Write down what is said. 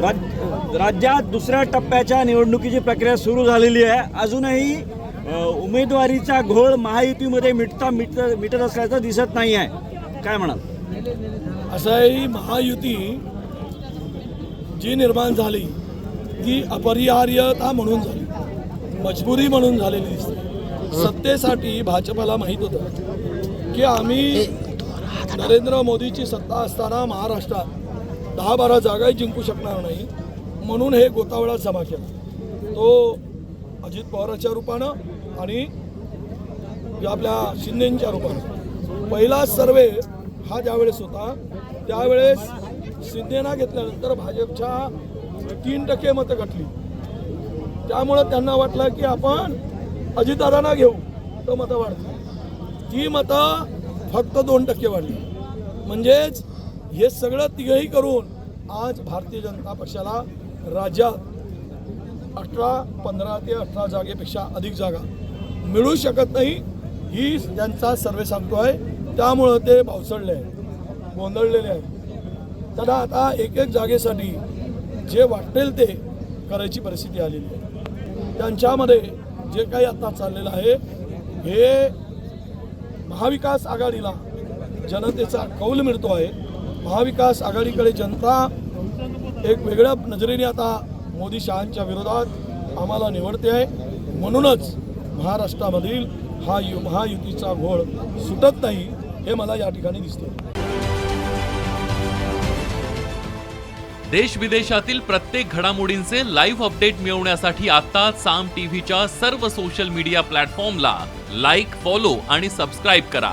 राज- राज्यात दुसऱ्या टप्प्याच्या निवडणुकीची प्रक्रिया सुरू झालेली आहे. अजूनही उमेदवारीचा घोळ महायुतीमध्ये मिटता मिट मिटत असल्याचं दिसत नाही आहे. काय म्हणाल? असं ही महायुती जी निर्माण झाली ती अपरिहार्यता म्हणून झाली. मजबुरी म्हणून झालेली दिसते. सत्तेसाठी भाजपला माहीत होतं की आम्ही नरेंद्र मोदीची सत्ता असताना महाराष्ट्रात दहा बारा जागाही जिंकू शकणार नाही. म्हणून हे गोतावळा जमा केला तो अजित पवाराच्या रूपानं आणि आपल्या शिंदेच्या रूपानं. पहिला सर्वे हा ज्यावेळेस होता त्यावेळेस शिंदेना घेतल्यानंतर भाजपच्या तीन टक्के मतं घटली त्यामुळं त्यांना वाटलं की आपण अजितदादांना घेऊ तर मतं वाढली ती मतं फक्त दोन टक्के वाढली. म्हणजेच हे सगळं तिघही करून आज भारतीय जनता पक्षाला राज्यात अठरा पंधरा ते अठरा जागेपेक्षा अधिक जागा मिळू शकत नाही ही त्यांचा सर्वे सांगतो आहे. त्यामुळं ते भावसडले आहे गोंधळलेले आहे त्यांना आता एक एक जागेसाठी जे वाटेल ते करायची परिस्थिती आलेली आहे. त्यांच्यामध्ये जे काही आता चाललेलं आहे हे महाविकास आघाडीला जनतेचा कौल मिळतो आहे. महाविकास आघाडीकडे जनता एक वेगळ्या नजरेने आता मोदी शहांच्या विरोधात आम्हाला निवडते आहे. म्हणूनच महाराष्ट्रामधील हा यु महायुतीचा घोळ सुटत नाही हे मला या ठिकाणी दिसते देश विदेशातील प्रत्येक घडामोडींचे लाईव्ह अपडेट मिळवण्यासाठी आता साम टीव्हीच्या सर्व सोशल मीडिया प्लॅटफॉर्मला लाईक फॉलो आणि सबस्क्राईब करा.